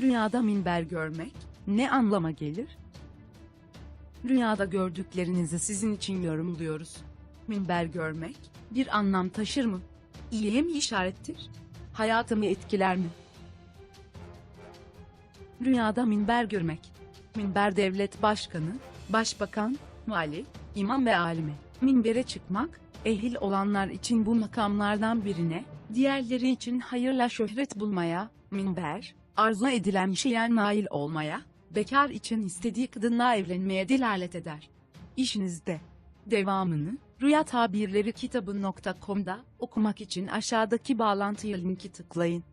Rüyada minber görmek ne anlama gelir? Rüyada gördüklerinizi sizin için yorumluyoruz. Minber görmek bir anlam taşır mı? İyiye mi işarettir? Hayatımı etkiler mi? Rüyada minber görmek. Minber devlet başkanı, başbakan, vali, imam ve alimi. Minbere çıkmak, ehil olanlar için bu makamlardan birine, diğerleri için hayırla şöhret bulmaya, minber, arzu edilen şeye nail olmaya, bekar için istediği kadınla evlenmeye delalet eder. İşinizde. Devamını, Rüya Tabirleri kitabı.com'da okumak için aşağıdaki bağlantıya linki tıklayın.